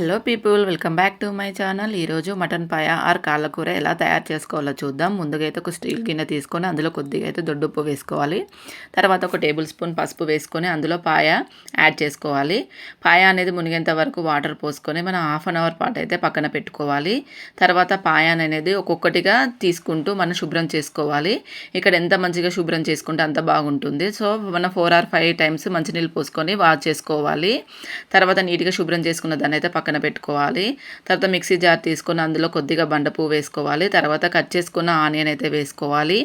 Hello people welcome back to my channel ఈరోజు mutton paya or కాళ్ళకూర ఎలా తయారు చేసుకోవాలో చూద్దాం. ముందుగా అయితే ఒక స్టీల్ గిన్నె తీసుకొని అందులో కొద్దిగా అయితే దొడ్డుప్పు వేసుకోవాలి. తర్వాత ఒక టేబుల్ స్పూన్ పసుపు వేసుకొని అందులో పాయ యాడ్ చేసుకోవాలి. పాయ అనేది మునిగేంత వరకు వాటర్ పోసుకొని మనం హాఫ్ అన్ అవర్ పాటు అయితే పక్కన పెట్టుకోవాలి. తర్వాత పాయ అనేది ఒక్కొక్కటిగా తీసుకుంటూ మనం శుభ్రం చేసుకోవాలి. ఇక్కడ ఎంత మంచిగా శుభ్రం చేసుకుంటే అంత బాగుంటుంది. సో మనం ఫోర్ ఆర్ ఫైవ్ టైమ్స్ మంచినీళ్ళు పోసుకొని వాష్ చేసుకోవాలి. తర్వాత నీట్గా శుభ్రం చేసుకున్న దాన్ని అయితే పక్కన పెట్టుకోవాలి. తర్వాత మిక్సీ జార్ తీసుకొని అందులో కొద్దిగా బండ పువ్వు వేసుకోవాలి. తర్వాత కట్ చేసుకున్న ఆనియన్ అయితే వేసుకోవాలి.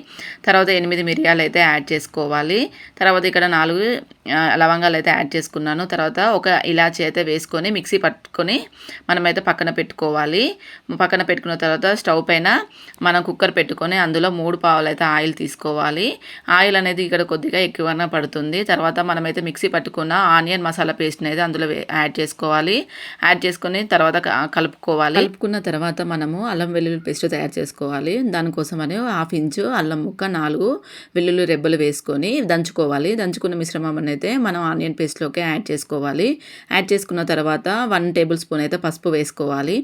తర్వాత ఎనిమిది మిరియాలు అయితే యాడ్ చేసుకోవాలి. తర్వాత ఇక్కడ నాలుగు లవంగాలు అయితే యాడ్ చేసుకున్నాను. తర్వాత ఒక ఇలాచీ అయితే వేసుకొని మిక్సీ పట్టుకొని మనమైతే పక్కన పెట్టుకోవాలి. పక్కన పెట్టుకున్న తర్వాత స్టవ్ పైన మనం కుక్కర్ పెట్టుకొని అందులో మూడు పావులు అయితే ఆయిల్ తీసుకోవాలి. ఆయిల్ అనేది ఇక్కడ కొద్దిగా ఎక్కువగా పడుతుంది. తర్వాత మనమైతే మిక్సీ పట్టుకున్న ఆనియన్ మసాలా పేస్ట్ని అయితే అందులో యాడ్ చేసుకోవాలి. యాడ్ చేసుకొని తర్వాత కలుపుకోవాలి. కలుపుకున్న తర్వాత మనము అల్లం వెల్లుల్లి పేస్ట్ తయారు చేసుకోవాలి. దానికోసం అని హాఫ్ ఇంచు అల్లం ముక్క నాలుగు వెల్లుల్లి రెబ్బలు వేసుకొని దంచుకోవాలి. దంచుకున్న మిశ్రమం అయితే మనం ఆనియన్ పేస్ట్లోకి యాడ్ చేసుకోవాలి. యాడ్ చేసుకున్న తర్వాత వన్ టేబుల్ స్పూన్ అయితే పసుపు వేసుకోవాలి.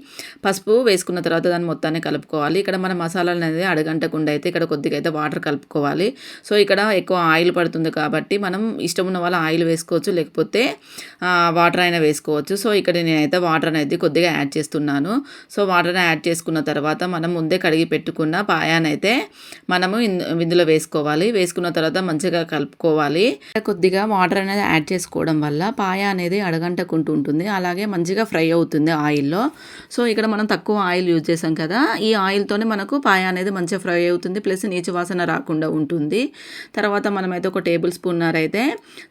పసుపు వేసుకున్న తర్వాత దాన్ని మొత్తాన్ని కలుపుకోవాలి. ఇక్కడ మన మసాలాలు అనేది అడగంటకుండా అయితే ఇక్కడ కొద్దిగా అయితే వాటర్ కలుపుకోవాలి. సో ఇక్కడ ఎక్కువ ఆయిల్ పడుతుంది కాబట్టి మనం ఇష్టం ఉన్న వాళ్ళ ఆయిల్ వేసుకోవచ్చు. లేకపోతే వాటర్ అయినా వేసుకోవచ్చు. సో ఇక్కడ నేనైతే వాటర్ అనేది కొద్దిగా యాడ్ చేస్తున్నాను. సో వాటర్ యాడ్ చేసుకున్న తర్వాత మనం ముందే కడిగి పెట్టుకున్న పాయానైతే మనము ఇందులో వేసుకోవాలి. వేసుకున్న తర్వాత మంచిగా కలుపుకోవాలి. కొద్దిగా వాటర్ అనేది యాడ్ చేసుకోవడం వల్ల పాయ అనేది అడగంటకుంటూ ఉంటుంది. అలాగే మంచిగా ఫ్రై అవుతుంది ఆయిల్లో. సో ఇక్కడ మనం తక్కువ ఆయిల్ యూజ్ చేసాం కదా ఈ ఆయిల్తోనే మనకు పాయ అనేది మంచిగా ఫ్రై అవుతుంది. ప్లస్ నీచు వాసన రాకుండా ఉంటుంది. తర్వాత మనమైతే ఒక టేబుల్ స్పూన్ అయితే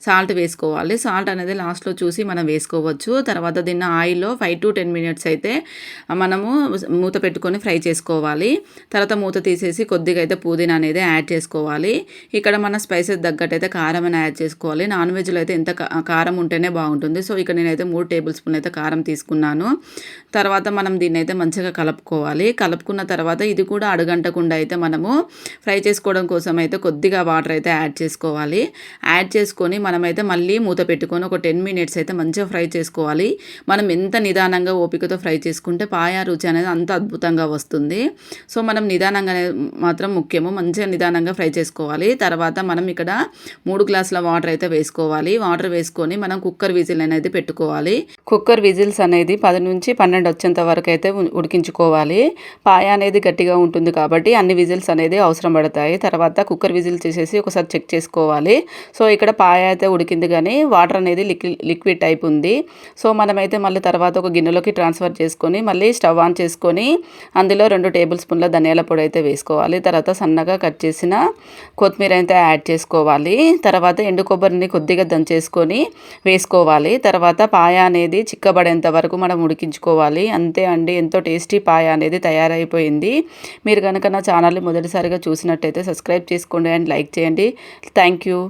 సాల్ట్ వేసుకోవాలి. సాల్ట్ అనేది లాస్ట్లో చూసి మనం వేసుకోవచ్చు. తర్వాత దీన్ని ఆయిల్లో ఫైవ్ టు టెన్ మినిట్స్ అయితే మనము మూత పెట్టుకొని ఫ్రై చేసుకోవాలి. తర్వాత మూత తీసేసి కొద్దిగా అయితే పుదీనా అనేది యాడ్ చేసుకోవాలి. ఇక్కడ మన స్పైసెస్ తగ్గట్టు అయితే కారం అని యాడ్ చేసుకోవాలి. నాన్ వెజ్లో అయితే ఎంత కారం ఉంటేనే బాగుంటుంది. సో ఇక్కడ నేనైతే మూడు టేబుల్ స్పూన్ అయితే కారం తీసుకున్నాను. తర్వాత మనం దీన్ని అయితే మంచిగా కలుపుకోవాలి. కలుపుకున్న తర్వాత ఇది కూడా అడగంటకుండా అయితే మనము ఫ్రై చేసుకోవడం కోసం అయితే కొద్దిగా వాటర్ అయితే యాడ్ చేసుకోవాలి. యాడ్ చేసుకొని మనమైతే మళ్ళీ మూత పెట్టుకొని ఒక టెన్ మినిట్స్ అయితే మంచిగా ఫ్రై చేసుకోవాలి. మనం ఎంత నిదానంగా ఓపికతో ఫ్రై చేసుకుంటే పాయా రుచి అనేది అంత అద్భుతంగా వస్తుంది. సో మనం నిదానంగా మాత్రం ముఖ్యము. మంచిగా నిదానంగా ఫ్రై చేసుకోవాలి. తర్వాత మనం ఇక్కడ మూడు గ్లాసుల వాటర్ అయితే వేసుకోవాలి. వాటర్ వేసుకొని మనం కుక్కర్ విజిల్ అనేది పెట్టుకోవాలి. కుక్కర్ విజిల్స్ అనేది పది నుంచి పన్నెండు వచ్చేంత వరకు అయితే ఉడికించుకోవాలి. పాయ అనేది గట్టిగా ఉంటుంది కాబట్టి అన్ని విజిల్స్ అనేది అవసరం పడతాయి. తర్వాత కుక్కర్ విజిల్ చేసేసి ఒకసారి చెక్ చేసుకోవాలి. సో ఇక్కడ పాయ అయితే ఉడికింది కానీ వాటర్ అనేది లిక్విడ్ లిక్విడ్ టైప్ ఉంది. సో మనమైతే మళ్ళీ తర్వాత తర్వాత ఒక గిన్నెలోకి ట్రాన్స్ఫర్ చేసుకొని మళ్ళీ స్టవ్ ఆన్ చేసుకొని అందులో రెండు టేబుల్ స్పూన్ల ధనియాల పొడి అయితే వేసుకోవాలి. తర్వాత సన్నగా కట్ చేసిన కొత్తిమీర అయితే యాడ్ చేసుకోవాలి. తర్వాత ఎండు కొబ్బరిని కొద్దిగా దంచేసుకొని వేసుకోవాలి. తర్వాత పాయ అనేది చిక్కబడేంత వరకు మనం ఉడికించుకోవాలి. అంతే అండి. ఎంతో టేస్టీ పాయ అనేది తయారైపోయింది. మీరు కనుక నా ఛానల్ని మొదటిసారిగా చూసినట్టయితే సబ్స్క్రైబ్ చేసుకోండి అండ్ లైక్ చేయండి. Thank you.